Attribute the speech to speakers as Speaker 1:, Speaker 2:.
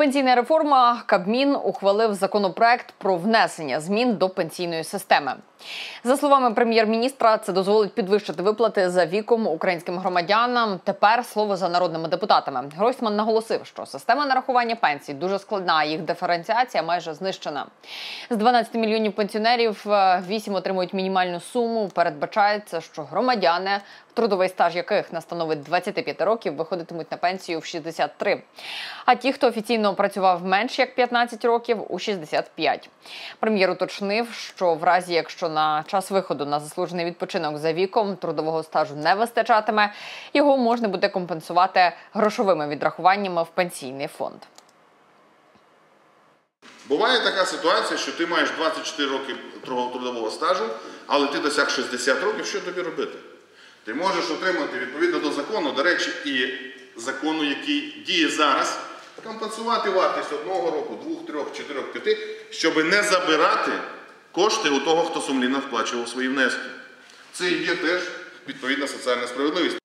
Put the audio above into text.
Speaker 1: Пенсійна реформа Кабмін ухвалив законопроект про внесення змін до пенсійної системи. За словами прем'єр-міністра, це дозволить підвищити виплати за віком українським громадянам. Тепер слово за народними депутатами. Гройсман наголосив, що система нарахування пенсій дуже складна. Їх диференціація майже знищена. З 12 мільйонів пенсіонерів 8 отримують мінімальну суму. Передбачається, що громадяни, трудовий стаж яких не становить 25 років, виходитимуть на пенсію в 63. А ті, хто офіційно працював менш як 15 років, у 65. Прем'єр уточнив, що в разі, якщо на час виходу на заслужений відпочинок за віком трудового стажу не вистачатиме, його можна буде компенсувати грошовими відрахуваннями в пенсійний фонд.
Speaker 2: Буває така ситуація, що ти маєш 24 роки трудового стажу, але ти досяг 60 років, що тобі робити? Ти можеш отримати відповідно до закону, до речі, і закону, який діє зараз, компенсувати вартість одного року, двох, трьох, чотирьох, п'яти, щоб не забирати кошти у того, хто сумлінно вплачував свої внески. Це і є теж відповідна соціальна справедливість.